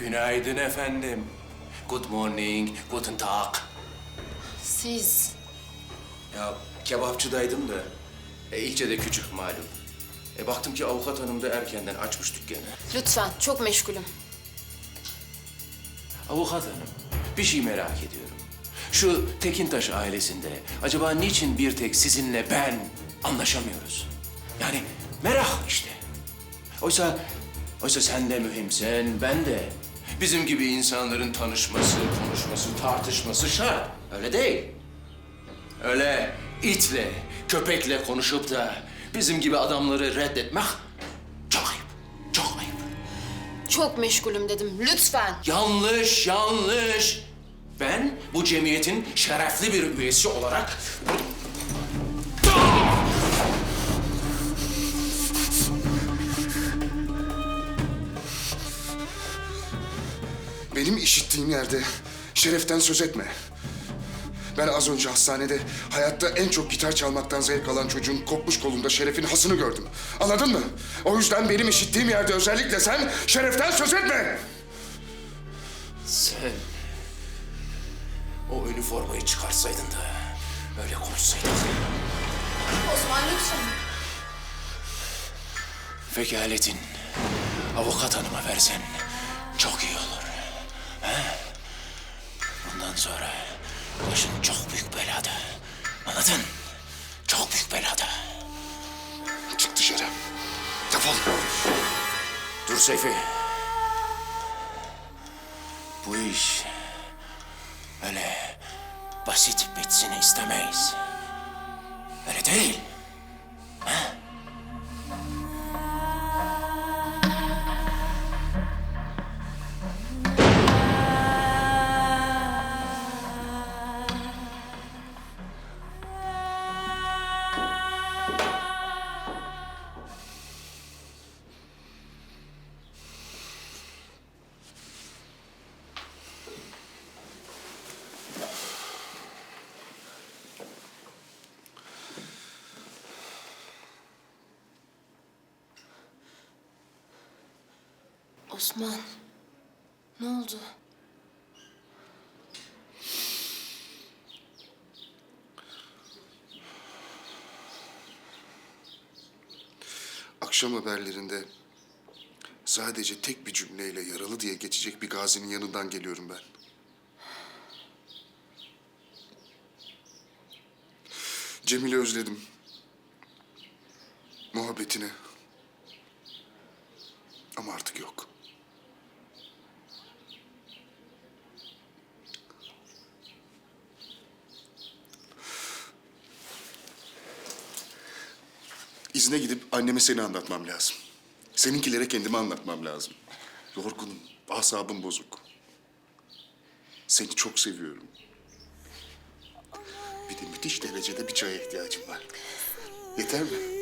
Günaydın efendim. Good morning, guten tag. Siz Ya kebapçıdaydım da. E, ilçede küçük malum. E, baktım ki avukat hanım da erkenden açmış dükkanı. lütfen çok meşgulüm. Avukat hanım, bir şey merak ediyorum. Şu Tekintaş ailesinde acaba niçin bir tek sizinle ben anlaşamıyoruz? Yani merak işte. Oysa, oysa sen de mühimsen, ben de. Bizim gibi insanların tanışması, konuşması, tartışması şart. Öyle değil. Öyle itle, köpekle konuşup da bizim gibi adamları reddetmek çok ayıp, çok ayıp. Çok meşgulüm dedim. Lütfen. Yanlış, yanlış. Ben bu cemiyetin şerefli bir üyesi olarak... Benim işittiğim yerde şereften söz etme. Ben az önce hastanede hayatta en çok gitar çalmaktan zevk alan çocuğun kopmuş kolunda şerefin hasını gördüm. Anladın mı? O yüzden benim işittiğim yerde özellikle sen şereften söz etme. Sen o üniformayı çıkarsaydın da öyle konuşsaydın. Osman lütfen. Vekaletin avukat hanıma versen çok iyi olur. Bundan sonra başın çok büyük belada. Anladın? Çok büyük belada. Çık dışarı. Defol. Dur Seyfi. Bu iş öyle basit bitsin istemeyiz. Öyle değil. Osman. Ne oldu? Akşam haberlerinde sadece tek bir cümleyle yaralı diye geçecek bir gazinin yanından geliyorum ben. Cemil'i özledim. Muhabbetini. Ama artık yok. İzne gidip anneme seni anlatmam lazım. Seninkilere kendimi anlatmam lazım. Yorgunum, asabım bozuk. Seni çok seviyorum. Bir de müthiş derecede bir çaya ihtiyacım var. Yeter mi?